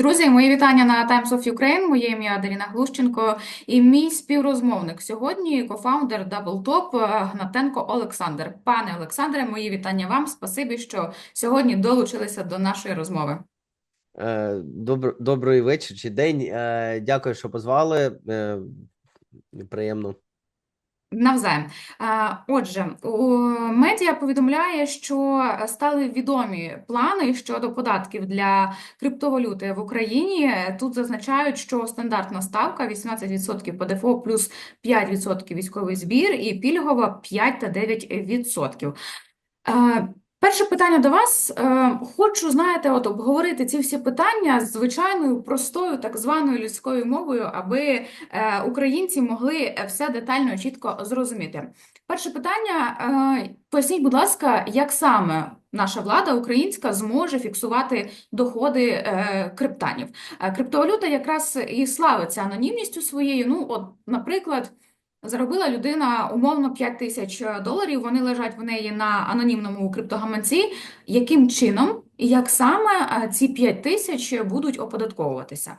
Друзі, мої вітання на Times of Ukraine. Моє ім'я Даріна Глущенко і мій співрозмовник сьогодні кофаундер Double Top е, Гнатенко Олександр. Пане Олександре, мої вітання вам. Спасибі, що сьогодні долучилися до нашої розмови. Е, Добр, добрий вечір чи день. Е, Дякую, що позвали. Приємно. Навзаєм. Отже, медіа повідомляє, що стали відомі плани щодо податків для криптовалюти в Україні. Тут зазначають, що стандартна ставка 18% ПДФО плюс 5% військовий збір і пільгова 5 та 9%. Е, Перше питання до вас. Е, Хочу, знаєте, от обговорити ці всі питання звичайною простою так званою людською мовою, аби е, українці могли все детально чітко зрозуміти. Перше питання. е, Поясніть, будь ласка, як саме наша влада українська зможе фіксувати доходи е, криптанів? Е, Криптовалюта якраз і славиться анонімністю своєю. Ну, от, наприклад. Заробила людина умовно 5 тисяч доларів, вони лежать в неї на анонімному криптогаманці. Яким чином і як саме е, ці 5 тисяч будуть оподатковуватися?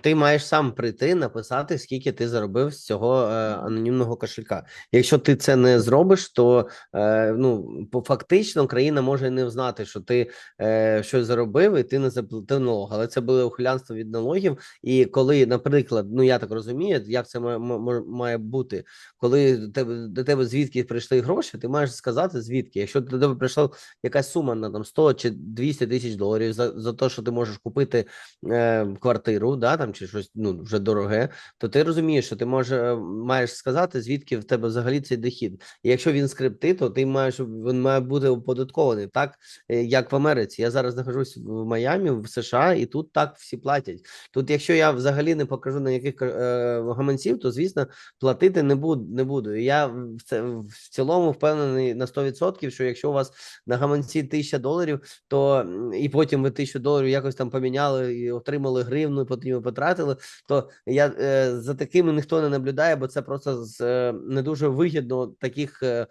Ти маєш сам прийти, написати, скільки ти заробив з цього е, анонімного кошелька. Якщо ти це не зробиш, то е, ну по фактично країна може не знати, що ти е, щось заробив і ти не заплатив налог. Але це було ухилянство від налогів. І коли, наприклад, ну я так розумію, як це має, має бути, коли до тебе до тебе звідки прийшли гроші, ти маєш сказати звідки. Якщо до тебе прийшла якась сума на там 100 чи 200 тисяч доларів за, за те, що ти можеш купити е, квартиру, да, там чи щось ну вже дороге, то ти розумієш, що ти може, маєш сказати, звідки в тебе взагалі цей дохід. І якщо він скрипти, то ти маєш він має бути оподаткований, так е, як в Америці. Я зараз знаходжусь в Майамі, в США, і тут так всі платять. Тут, якщо я взагалі не покажу на яких е, гаманців, то звісно платити не буду. Не буду. Я в це в цілому впевнений на 100%, що якщо у вас на гаманці 1000 доларів, то і потім ви 1000 доларів якось там поміняли і отримали гривну, потім потратили, то я е, за такими ніхто не наблюдає, бо це просто з е, не дуже вигідно таких е,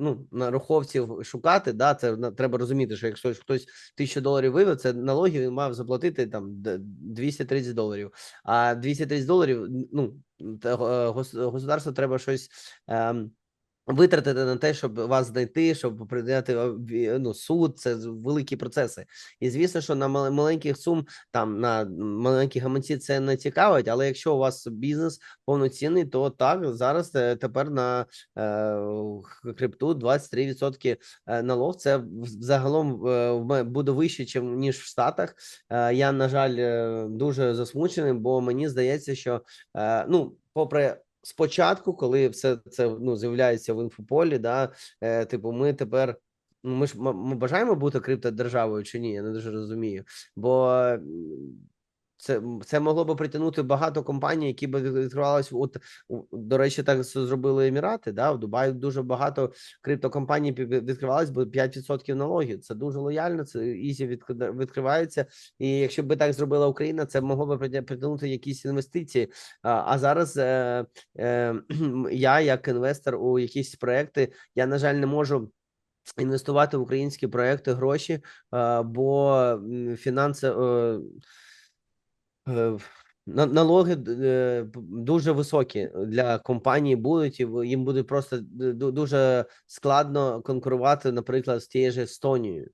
ну наруховців шукати. Да, це треба розуміти, що якщо хтось 1000 доларів вивів, це налоги він мав заплатити там д- 230 доларів. А 230 доларів, ну та, е, гос- треба щось. Витратити на те, щоб вас знайти, щоб прийняти ну, суд, це великі процеси. І звісно, що на мал- маленьких сум, там на маленькі гаманці це не цікавить, але якщо у вас бізнес повноцінний, то так зараз е, тепер на е, крипту 23% е, налог. Це загалом е, буде вище, ніж в Штатах. Е, Я, на жаль, е, дуже засмучений, бо мені здається, що е, ну, попри. Спочатку, коли все це ну з'являється в інфополі, да е, типу, ми тепер. Ну, ми ж ми бажаємо бути криптодержавою чи ні? Я не дуже розумію. Бо це, це могло би притягнути багато компаній, які б відкривались. От до речі, так зробили Емірати. Да, в Дубаї дуже багато криптокомпаній відкривались, бо 5% налогів. Це дуже лояльно. Це ізі відкривається. І якщо би так зробила Україна, це могло би притягнути якісь інвестиції. А, зараз е, е, я, як інвестор у якісь проекти, я на жаль не можу. Інвестувати в українські проекти гроші, бо фінанси е, налоги д- е, дуже високі для компаній будуть, і їм буде просто дуже складно конкурувати, наприклад, з тією ж Естонією.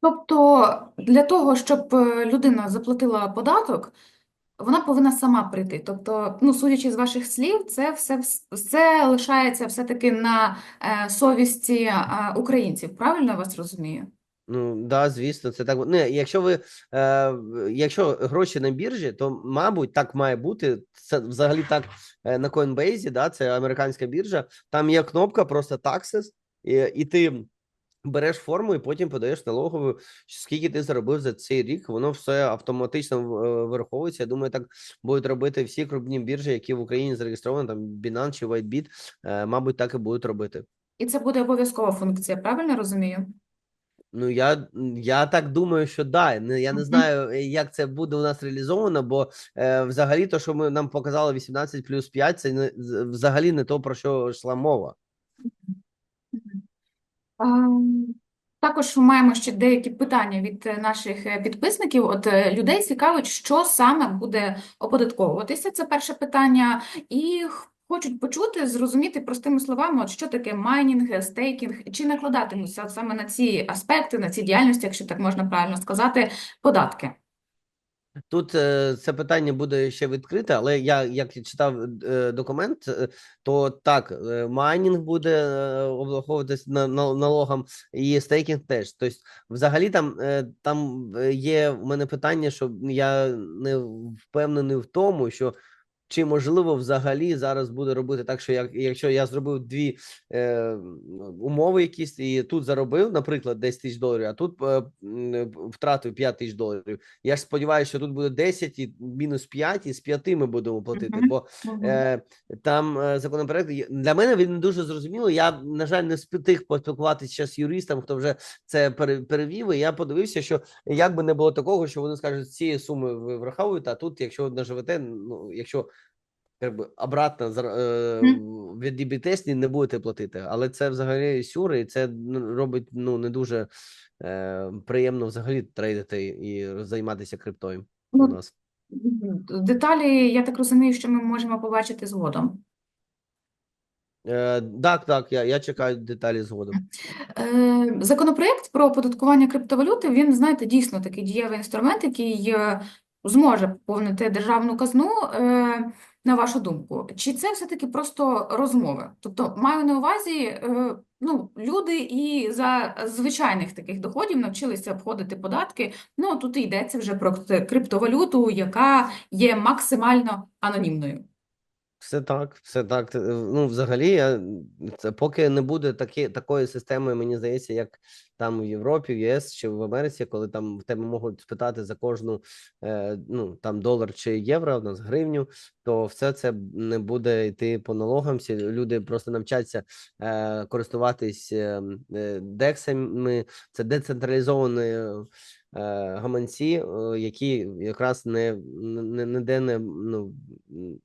Тобто для того, щоб е, людина заплатила податок, вона повинна сама прийти. Тобто, ну, судячи з ваших слів, це все, все лишається все-таки на е, совісті е, українців. Правильно я вас розумію? Ну да, звісно, це так. Не, якщо ви е, якщо гроші на біржі, то мабуть так має бути. Це взагалі так е, на Coinbase, да, це американська біржа. Там є кнопка просто taxes, і, і ти береш форму і потім подаєш налогову, скільки ти заробив за цей рік. Воно все автоматично е, вираховується. Я думаю, так будуть робити всі крупні біржі, які в Україні зареєстровані, там Binance чи WhiteBit, е, мабуть, так і будуть робити. І це буде обов'язкова функція, правильно розумію? Ну, я, я так думаю, що да. Я не знаю, е, як це буде у нас реалізовано, бо е, взагалі, то, що ми нам показали 18 плюс 5, це не, взагалі не то, про що йшла мова. Також маємо ще деякі питання від е, наших е, підписників. От людей цікавить, що саме буде оподатковуватися. Це перше питання, і хочуть почути, зрозуміти простими словами, от що таке майнінг, стейкінг, чи накладатимуться саме на ці аспекти, на ці діяльності, якщо так можна правильно сказати, податки. Тут е, це питання буде ще відкрите, але я як читав е, документ, е, то так, майнінг буде е, обраховуватись на, на налогом, і стейкінг теж. Тобто, взагалі, там, там є в мене питання, що я не впевнений в тому, що чи можливо взагалі зараз буде робити так, що як, якщо я зробив дві е, умови якісь і тут заробив, наприклад, 10 тисяч доларів, а тут е, втратив 5 тисяч доларів. Я ж сподіваюся, що тут буде 10 і мінус 5, і з 5 ми будемо платити. Бо е, там е, законопроект для мене він не дуже зрозумілий. Я, на жаль, не встиг поспілкуватися з юристом, хто вже це пере- перевів. І я подивився, що як би не було такого, що вони скажуть, ці суми ви враховуєте, а тут, якщо наживете, ну якщо як би обратно е, Мгм. від DB-тесті не будете платити. Але це взагалі сюр, і це робить ну не дуже е, приємно взагалі трейдити і займатися криптою у Ну, нас. Деталі, я так розумію, що ми можемо побачити згодом. Е, так, так, я, я чекаю деталі згодом. Е, Законопроект про оподаткування криптовалюти, він, знаєте, дійсно такий дієвий інструмент, який зможе поповнити державну казну. Е, На вашу думку, чи це все-таки просто розмови? Тобто, маю на увазі, е, ну, люди і за звичайних таких доходів навчилися обходити податки. Ну, тут і йдеться вже про криптовалюту, яка є максимально анонімною. Все так, все так. Е, Ну, взагалі, я, це поки не буде такі, такої системи, мені здається, як там в Європі, в ЄС чи в Америці, коли там в тебе можуть спитати за кожну е, ну, там долар чи євро, у нас гривню, то все це не буде йти по налогам. Всі люди просто навчаться е, користуватись е, е, дексами. Це децентралізовані е, гаманці, е, які якраз не, не, ніде не, ну,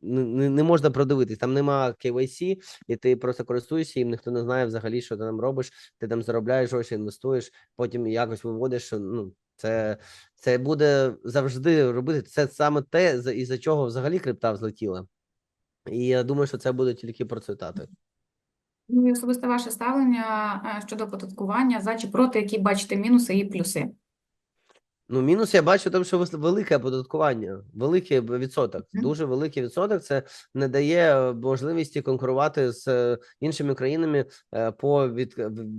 не, не- можна продивитись. Там нема KYC, і ти просто користуєшся їм, ніхто не знає взагалі, що ти там робиш. Ти там заробляєш гроші, інвестуєш, потім якось виводиш. Ну, це, це буде завжди робити. Це саме те, із-за чого взагалі крипта взлетіла. І я думаю, що це буде тільки процвітати. Ну, і особисте ваше ставлення е, щодо оподаткування, за чи проти, які бачите мінуси і плюси. Ну, мінус я бачу, тому що велике оподаткування, великий відсоток, дуже великий відсоток. Це не дає е, можливості конкурувати з е, іншими країнами е, по від,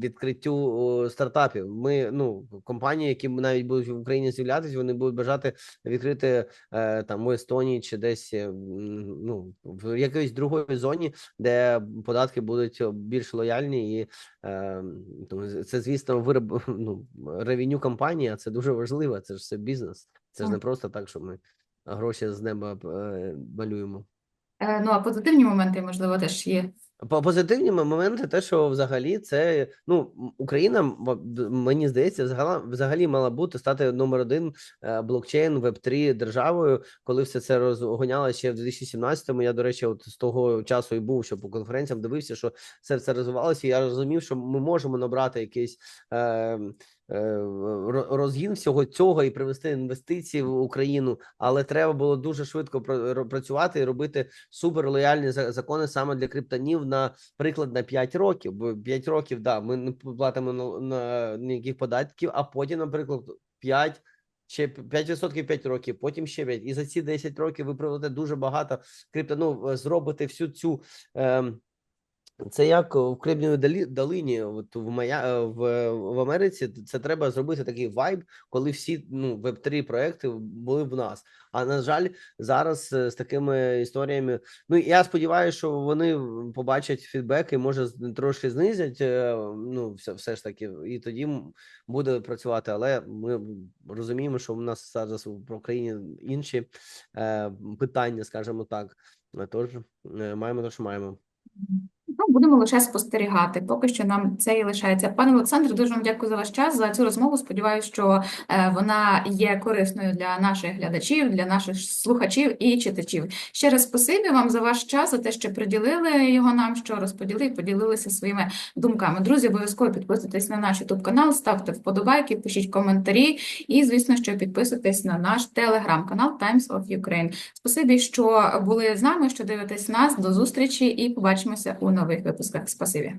відкриттю стартапів. Ми ну компанії, які навіть будуть в Україні з'являтися, вони будуть бажати відкрити там в Естонії чи десь ну в якоїсь другої зоні, де податки будуть більш лояльні, і це звісно вироб ну, ревеню компанії, а це дуже важливо. Це ж все бізнес. Це ж не просто так, що ми гроші з неба е, малюємо. Е, Ну, а позитивні моменти, можливо, теж є. По позитивні моменти, те, що взагалі це ну Україна, мені здається, взагалі, взагалі мала бути стати номер один е, блокчейн веб 3 державою, коли все це розгоняло ще в 2017-му. Я до речі, от з того часу і був, що по конференціям дивився, що це все розвивалося. і Я розумів, що ми можемо набрати якийсь. Е, е, ро- Розгін всього цього і привести інвестиції в Україну, але треба було дуже швидко пра- працювати і робити супер лояльні закони саме для криптонів на приклад на 5 років. Бо 5 років, да, ми не платимо на, на ніяких податків, а потім, наприклад, 5 ще 5% 5 років, потім ще 5. І за ці 10 років ви приведете дуже багато крипто, ну, зробите всю цю. ем, це як в Кремнієвій далі, долині, от в моя е, в, в Америці. Це треба зробити такий вайб, коли всі ну веб 3 проекти були в нас. А на жаль, зараз е, з такими історіями. Ну я сподіваюся, що вони побачать фідбек і може трошки знизять. е, Ну, все, все ж таки, і тоді буде працювати. Але ми розуміємо, що у нас зараз в Україні інші е, питання, скажімо так. Тож маємо те, що маємо. Ну, будемо лише спостерігати. Поки що нам це і лишається. Пане Олександре, дуже вам дякую за ваш час, за цю розмову. Сподіваюся, що е, вона є корисною для наших глядачів, для наших слухачів і читачів. Ще раз спасибі вам за ваш час, за те, що приділили його нам, що розподілили поділилися своїми думками. Друзі, обов'язково підписуйтесь на наш YouTube канал, ставте вподобайки, пишіть коментарі і, звісно, що підписуйтесь на наш телеграм-канал Times of Ukraine. Спасибі, що були з нами, що дивитесь нас. До зустрічі і побачимося у нових випусках. Спасибі.